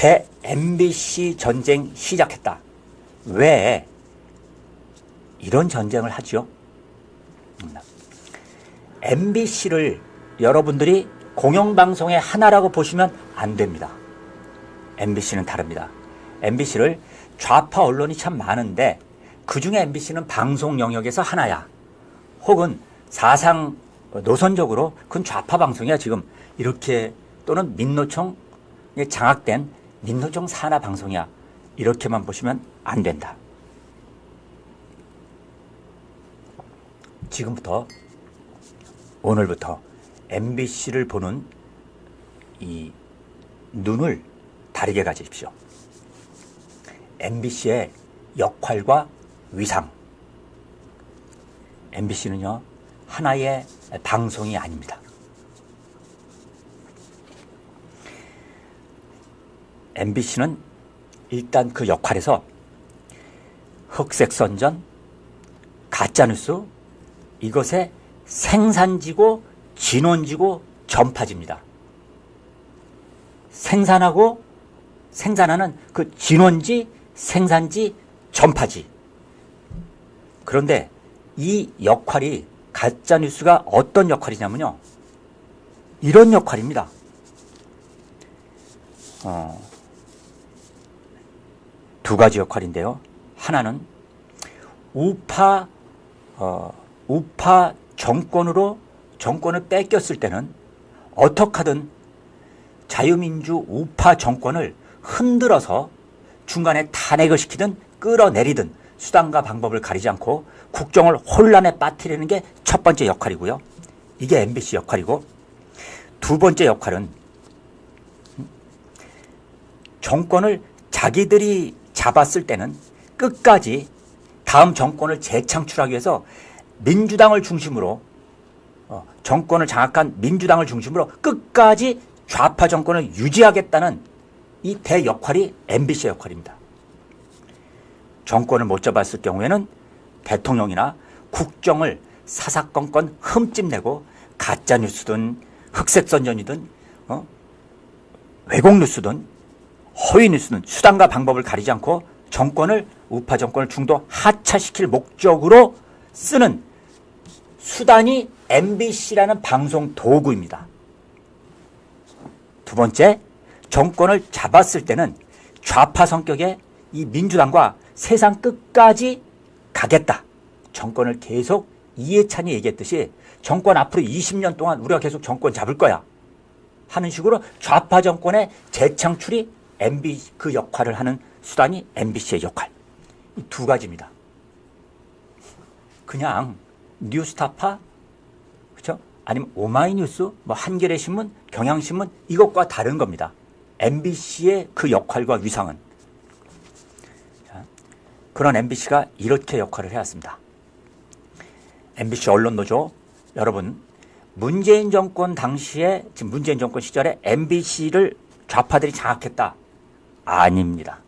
대 MBC 전쟁 시작했다. 왜 이런 전쟁을 하죠? MBC를 여러분들이 공영방송의 하나라고 보시면 안 됩니다. MBC는 다릅니다. MBC를 좌파 언론이 참 많은데 그 중에 MBC는 방송 영역에서 하나야. 혹은 사상 노선적으로 그건 좌파 방송이야 지금 이렇게 또는 민노총 장악된 민노총 산하 방송이야 이렇게만 보시면 안 된다. 지금부터 오늘부터 MBC를 보는 이 눈을 다르게 가지십시오. MBC의 역할과 위상. MBC는요, 하나의 방송이 아닙니다. MBC는 일단 그 역할에서 흑색 선전, 가짜뉴스, 이것의 생산지고 진원지고 전파지입니다. 생산하고 생산하는 그 진원지, 생산지, 전파지. 그런데 이 역할이 가짜뉴스가 어떤 역할이냐면요. 이런 역할입니다. 어, 두 가지 역할인데요. 하나는 우파, 어, 우파 정권으로 정권을 뺏겼을 때는 어떻게 하든 자유민주 우파 정권을 흔들어서 중간에 탄핵을 시키든 끌어내리든 수단과 방법을 가리지 않고 국정을 혼란에 빠뜨리는 게 첫 번째 역할이고요. 이게 MBC 역할이고 두 번째 역할은 정권을 자기들이 잡았을 때는 끝까지 다음 정권을 재창출하기 위해서 민주당을 중심으로 어, 정권을 장악한 민주당을 중심으로 끝까지 좌파 정권을 유지하겠다는 이 대역할이 MBC 역할입니다. 정권을 못 잡았을 경우에는 대통령이나 국정을 사사건건 흠집내고 가짜뉴스든 흑색선전이든 어? 왜곡뉴스든 허위 뉴스든 수단과 방법을 가리지 않고 정권을 우파 정권을 중도 하차시킬 목적으로 쓰는 수단이 MBC라는 방송 도구입니다. 두 번째, 정권을 잡았을 때는 좌파 성격의 이 민주당과 세상 끝까지 가겠다. 정권을 계속 이해찬이 얘기했듯이 정권 앞으로 20년 동안 우리가 계속 정권 잡을 거야. 하는 식으로 좌파 정권의 재창출이 MB 그 역할을 하는 수단이 MBC의 역할. 이두 가지입니다. 그냥 뉴스타파 그렇죠? 아니면 오마이뉴스, 뭐 한겨레 신문, 경향신문 이것과 다른 겁니다. MBC의 그 역할과 위상은 자, 그런 MBC가 이렇게 역할을 해왔습니다. MBC 언론 노조 여러분 문재인 정권 당시에 지금 문재인 정권 시절에 MBC를 좌파들이 장악했다. 아닙니다.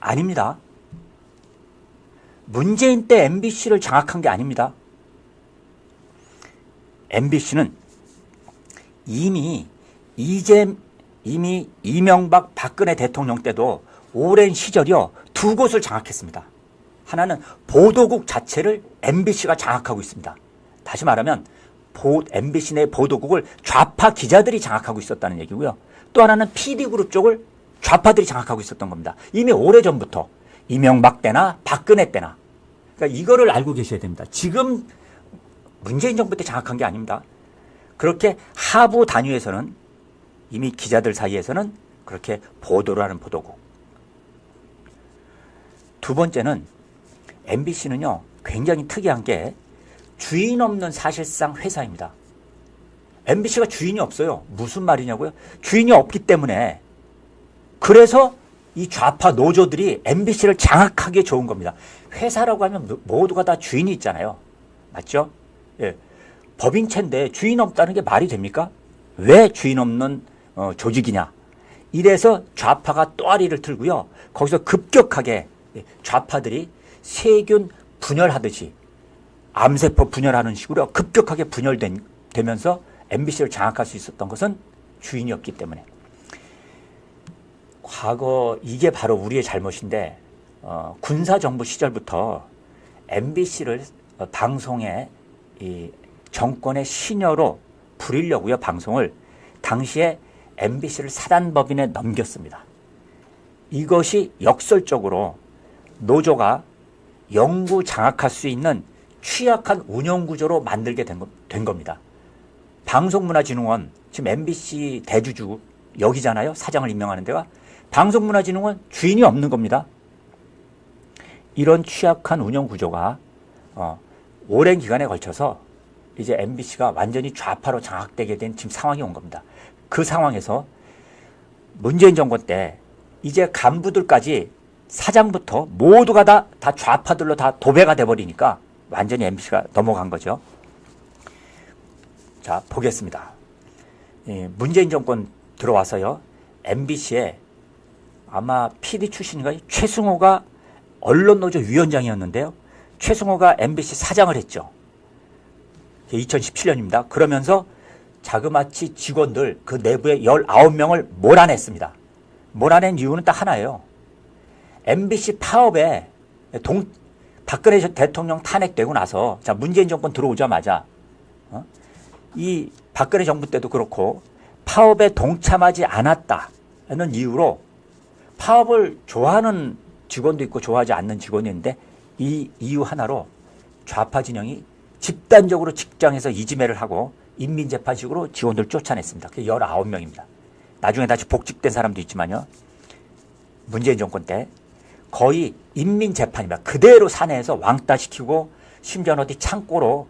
아닙니다. 문재인 때 MBC를 장악한 게 아닙니다. MBC는 이미 이제 이미 이명박 박근혜 대통령 때도 오랜 시절이요 두 곳을 장악했습니다. 하나는 보도국 자체를 MBC가 장악하고 있습니다. 다시 말하면 보, MBC 내 보도국을 좌파 기자들이 장악하고 있었다는 얘기고요. 또 하나는 PD그룹 쪽을 좌파들이 장악하고 있었던 겁니다. 이미 오래전부터 이명박 때나 박근혜 때나 그러니까 이거를 알고 계셔야 됩니다. 지금 문재인 정부 때 장악한 게 아닙니다. 그렇게 하부 단위에서는 이미 기자들 사이에서는 그렇게 보도를 하는 보도국. 두 번째는 MBC는요, 굉장히 특이한 게 주인 없는 사실상 회사입니다. MBC가 주인이 없어요. 무슨 말이냐고요? 주인이 없기 때문에 그래서 이 좌파 노조들이 MBC를 장악하기에 좋은 겁니다. 회사라고 하면 모두가 다 주인이 있잖아요. 맞죠? 예. 법인체인데 주인 없다는 게 말이 됩니까? 왜 주인 없는 어, 조직이냐? 이래서 좌파가 또아리를 틀고요. 거기서 급격하게 좌파들이 세균 분열하듯이 암세포 분열하는 식으로 급격하게 분열되면서 MBC를 장악할 수 있었던 것은 주인이었기 때문에 과거 이게 바로 우리의 잘못인데 어, 군사 정부 시절부터 MBC를 어, 방송에 이 정권의 신여로 부리려고요 방송을 당시에 MBC를 사단법인에 넘겼습니다. 이것이 역설적으로 노조가 영구 장악할 수 있는 취약한 운영 구조로 만들게 된, 거, 된 겁니다. 방송문화진흥원 지금 MBC 대주주 여기잖아요. 사장을 임명하는 데가 방송문화진흥원 주인이 없는 겁니다. 이런 취약한 운영 구조가 어, 오랜 기간에 걸쳐서 이제 MBC가 완전히 좌파로 장악되게 된 지금 상황이 온 겁니다. 그 상황에서 문재인 정권 때 이제 간부들까지 사장부터 모두가 다, 다 좌파들로 다 도배가 돼버리니까 완전히 MBC가 넘어간 거죠. 자, 보겠습니다. 예, 문재인 정권 들어와서요, MBC에 아마 PD 출신인가 최승호가 언론노조 위원장이었는데요. 최승호가 MBC 사장을 했죠. 2017년입니다. 그러면서 자그마치 직원들 그 내부에 19명을 몰아냈습니다. 몰아낸 이유는 딱 하나예요. MBC 파업에 동, 박근혜 대통령 탄핵되고 나서 자 문재인 정권 들어오자마자 어? 이 박근혜 정부 때도 그렇고 파업에 동참하지 않았다는 이유로 파업을 좋아하는 직원도 있고 좋아하지 않는 직원이 있는데 이 이유 하나로 좌파 진영이 집단적으로 직장에서 이지매를 하고 인민재판식으로 직원들 쫓아냈습니다. 그게 19명입니다. 나중에 다시 복직된 사람도 있지만요. 문재인 정권 때 거의 인민재판입니다. 그대로 사내에서 왕따시키고 심지어 어디 창고로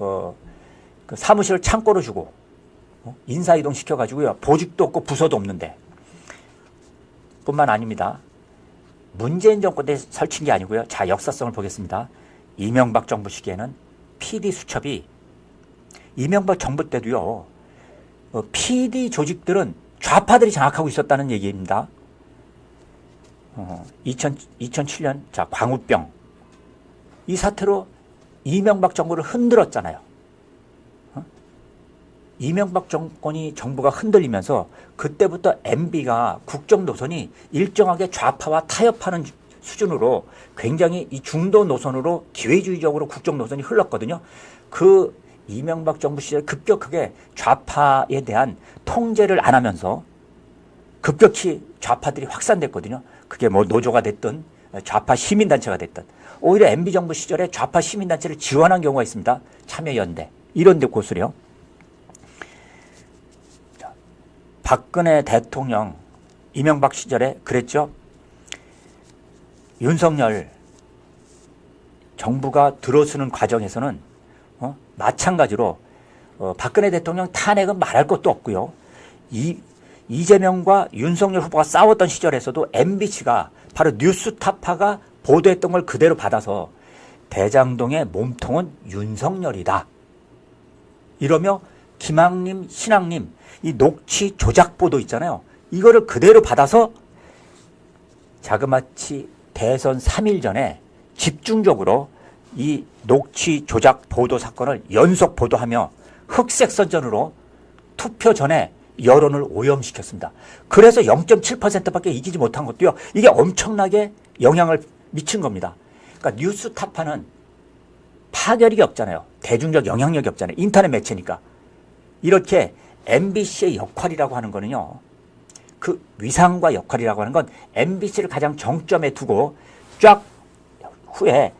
어, 그 사무실을 창고로 주고 어? 인사이동 시켜가지고요. 보직도 없고 부서도 없는데 뿐만 아닙니다. 문재인 정권 때 설친 게 아니고요. 자 역사성을 보겠습니다. 이명박 정부 시기에는 PD 수첩이 이명박 정부 때도요. 어, PD 조직들은 좌파들이 장악하고 있었다는 얘기입니다. 어, 2000, 2007년 자 광우병 이 사태로 이명박 정부를 흔들었잖아요. 어? 이명박 정권이 정부가 흔들리면서 그때부터 MB가 국정 노선이 일정하게 좌파와 타협하는 수준으로 굉장히 이 중도 노선으로 기회주의적으로 국정 노선이 흘렀거든요. 그 이명박 정부 시절 급격하게 좌파에 대한 통제를 안 하면서 급격히 좌파들이 확산됐거든요. 그게 뭐 노조가 됐든 좌파 시민단체가 됐든 오히려 MB 정부 시절에 좌파 시민단체를 지원한 경우가 있습니다. 참여연대 이런 데 곳을요. 박근혜 대통령 이명박 시절에 그랬죠. 윤석열 정부가 들어서는 과정에서는 어? 마찬가지로 어, 박근혜 대통령 탄핵은 말할 것도 없고요. 이 이재명과 윤석열 후보가 싸웠던 시절에서도 MBC가 바로 뉴스타파가 보도했던 걸 그대로 받아서 대장동의 몸통은 윤석열이다. 이러며 김학님, 신학님 이 녹취 조작 보도 있잖아요. 이거를 그대로 받아서 자그마치 대선 3일 전에 집중적으로 이 녹취 조작 보도 사건을 연속 보도하며 흑색 선전으로 투표 전에 여론을 오염시켰습니다. 그래서 0.7%밖에 이기지 못한 것도요. 이게 엄청나게 영향을 미친 겁니다. 그러니까 뉴스 타파는 파괴력이 없잖아요. 대중적 영향력이 없잖아요. 인터넷 매체니까. 이렇게 MBC의 역할이라고 하는 거는요. 그 위상과 역할이라고 하는 건 MBC를 가장 정점에 두고 쫙 후에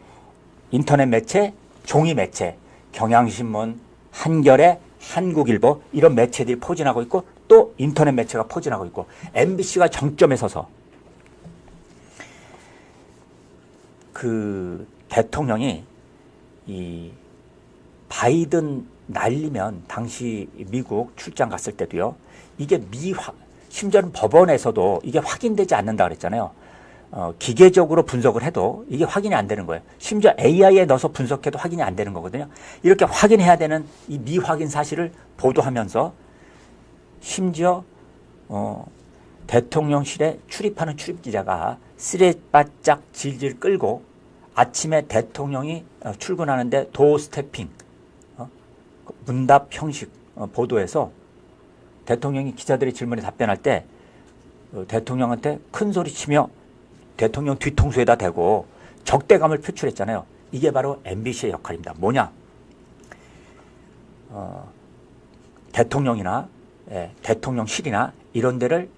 인터넷 매체, 종이 매체, 경향신문, 한겨레, 한국일보 이런 매체들이 포진하고 있고 또 인터넷 매체가 포진하고 있고 MBC가 정점에 서서 그 대통령이 이 바이든 날리면 당시 미국 출장 갔을 때도요 이게 미화 심지어는 법원에서도 이게 확인되지 않는다 그랬잖아요. 어, 기계적으로 분석을 해도 이게 확인이 안 되는 거예요. 심지어 AI에 넣어서 분석해도 확인이 안 되는 거거든요. 이렇게 확인해야 되는 이 미확인 사실을 보도하면서 심지어 어, 대통령실에 출입하는 출입 기자가 쓰레바짝 질질 끌고 아침에 대통령이 어, 출근하는데 도 스태핑 어, 문답 형식 어, 보도에서 대통령이 기자들의 질문에 답변할 때 어, 대통령한테 큰 소리 치며 대통령 뒤통수에다 대고 적대감을 표출했잖아요. 이게 바로 MBC의 역할입니다. 뭐냐? 어, 대통령이나 예, 대통령실이나 이런 데를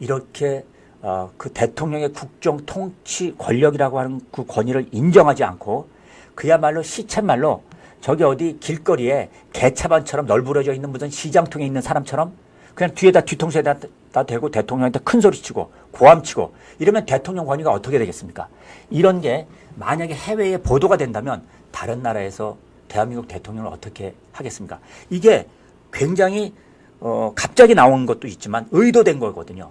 이렇게 어, 그 대통령의 국정 통치 권력이라고 하는 그 권위를 인정하지 않고 그야말로 시쳇말로 저기 어디 길거리에 개차반처럼 널브러져 있는 무슨 시장통에 있는 사람처럼 그냥 뒤에다 뒤통수에다 다 대고 대통령한테 큰 소리 치고 고함치고 이러면 대통령 권위가 어떻게 되겠습니까? 이런 게 만약에 해외에 보도가 된다면 다른 나라에서 대한민국 대통령을 어떻게 하겠습니까? 이게 굉장히 어, 갑자기 나온 것도 있지만 의도된 거거든요.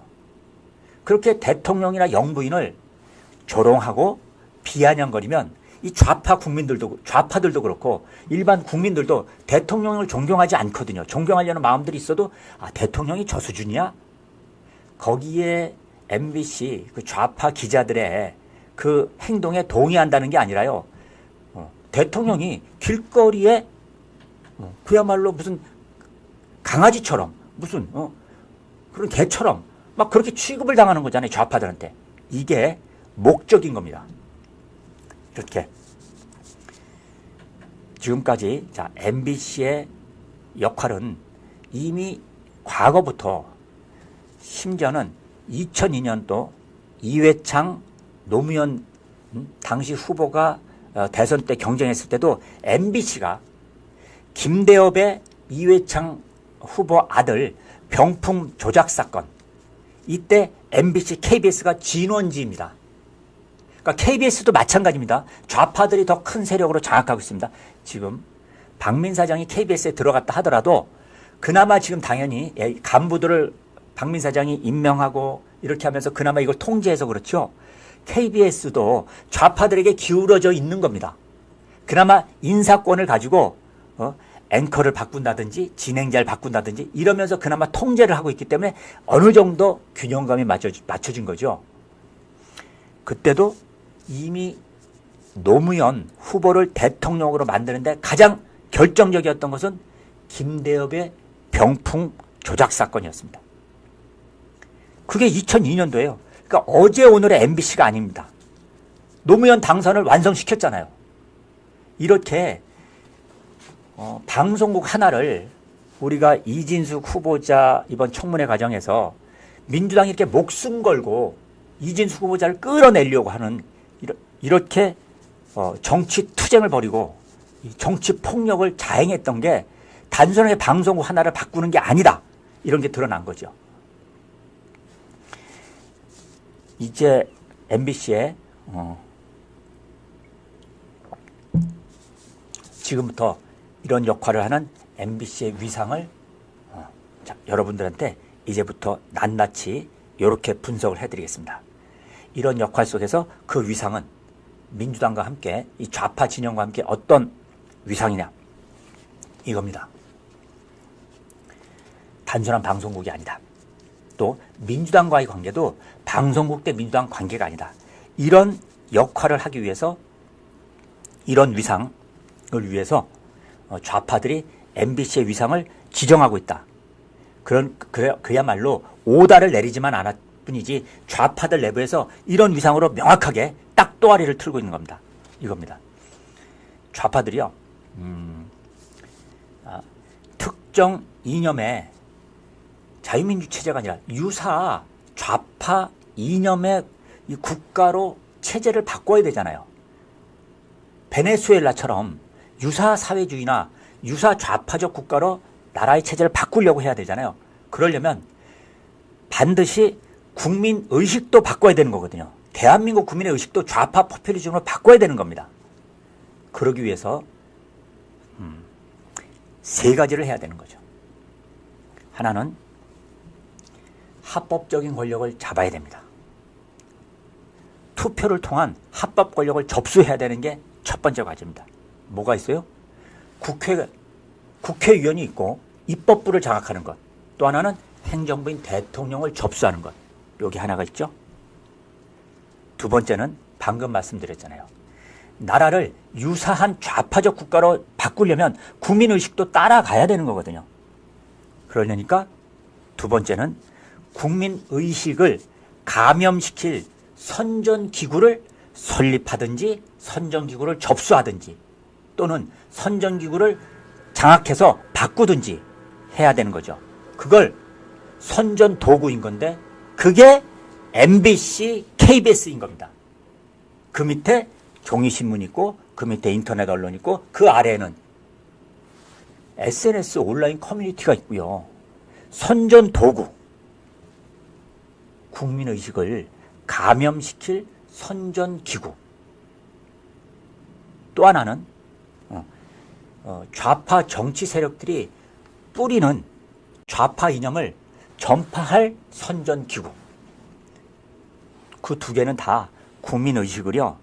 그렇게 대통령이나 영부인을 조롱하고 비아냥거리면 이 좌파 국민들도 좌파들도 그렇고 일반 국민들도 대통령을 존경하지 않거든요. 존경하려는 마음들이 있어도 아 대통령이 저 수준이야? 거기에 MBC 그 좌파 기자들의 그 행동에 동의한다는 게 아니라요. 어, 대통령이 길거리에 어, 그야말로 무슨 강아지처럼 무슨 어, 그런 개처럼 막 그렇게 취급을 당하는 거잖아요. 좌파들한테. 이게 목적인 겁니다. 이렇게 지금까지 자 MBC의 역할은 이미 과거부터 심지어는 2002년도 이회창 노무현 음, 당시 후보가 어, 대선 때 경쟁했을 때도 MBC가 김대엽의 이회창 후보 아들 병풍 조작 사건 이때 MBC, KBS가 진원지입니다. 그러니까 KBS도 마찬가지입니다. 좌파들이 더 큰 세력으로 장악하고 있습니다. 지금 박민 사장이 KBS에 들어갔다 하더라도 그나마 지금 당연히 예, 간부들을 박민 사장이 임명하고 이렇게 하면서 그나마 이걸 통제해서 그렇죠. KBS도 좌파들에게 기울어져 있는 겁니다. 그나마 인사권을 가지고 어, 앵커를 바꾼다든지 진행자를 바꾼다든지 이러면서 그나마 통제를 하고 있기 때문에 어느 정도 균형감이 맞춰, 맞춰진 거죠. 그때도 이미 노무현 후보를 대통령으로 만드는데 가장 결정적이었던 것은 김대엽의 병풍 조작 사건이었습니다. 그게 2002년도예요. 그러니까 어제 오늘의 MBC가 아닙니다. 노무현 당선을 완성시켰잖아요. 이렇게 어, 방송국 하나를 우리가 이진숙 후보자 이번 청문회 과정에서 민주당이 이렇게 목숨 걸고 이진숙 후보자를 끌어내려고 하는 이렇게 어, 정치 투쟁을 벌이고 정치 폭력을 자행했던 게 단순하게 방송국 하나를 바꾸는 게 아니다. 이런 게 드러난 거죠. 이제 MBC에 어, 지금부터 이런 역할을 하는 MBC의 위상을 어, 자, 여러분들한테 이제부터 낱낱이 이렇게 분석을 해드리겠습니다. 이런 역할 속에서 그 위상은 민주당과 함께 이 좌파 진영과 함께 어떤 위상이냐 이겁니다. 단순한 방송국이 아니다. 또 민주당과의 관계도 방송국 대 민주당 관계가 아니다. 이런 역할을 하기 위해서 이런 위상을 위해서 어, 좌파들이 MBC의 위상을 지정하고 있다. 그런 그래, 그야말로 오다를 내리지만 않았 뿐이지 좌파들 내부에서 이런 위상으로 명확하게 딱 또아리를 틀고 있는 겁니다. 이겁니다. 좌파들이요. 음, 아, 특정 이념의 자유민주 체제가 아니라 유사 좌파 이념의 이 국가로 체제를 바꿔야 되잖아요. 베네수엘라처럼 유사 사회주의나 유사 좌파적 국가로 나라의 체제를 바꾸려고 해야 되잖아요. 그러려면 반드시 국민 의식도 바꿔야 되는 거거든요. 대한민국 국민의 의식도 좌파 포퓰리즘으로 바꿔야 되는 겁니다. 그러기 위해서 음, 세 가지를 해야 되는 거죠. 하나는 합법적인 권력을 잡아야 됩니다. 투표를 통한 합법 권력을 접수해야 되는 게 첫 번째 과제입니다. 뭐가 있어요? 국회, 국회의원이 있고 입법부를 장악하는 것. 또 하나는 행정부인 대통령을 접수하는 것. 여기 하나가 있죠. 두 번째는 방금 말씀드렸잖아요. 나라를 유사한 좌파적 국가로 바꾸려면 국민의식도 따라가야 되는 거거든요. 그러려니까 두 번째는 국민 의식을 감염시킬 선전 기구를 설립하든지 선전 기구를 접수하든지 또는 선전 기구를 장악해서 바꾸든지 해야 되는 거죠. 그걸 선전 도구인 건데 그게 MBC, KBS인 겁니다. 그 밑에 종이신문 있고 그 밑에 인터넷 언론 있고 그 아래에는 SNS 온라인 커뮤니티가 있고요. 선전 도구. 국민 의식을 감염시킬 선전 기구. 또 하나는 어, 어, 좌파 정치 세력들이 뿌리는 좌파 이념을 전파할 선전 기구. 그 두 개는 다 국민의식을요,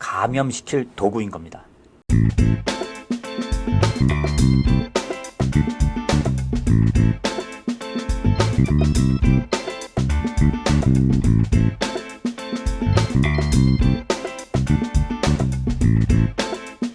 감염시킬 도구인 겁니다.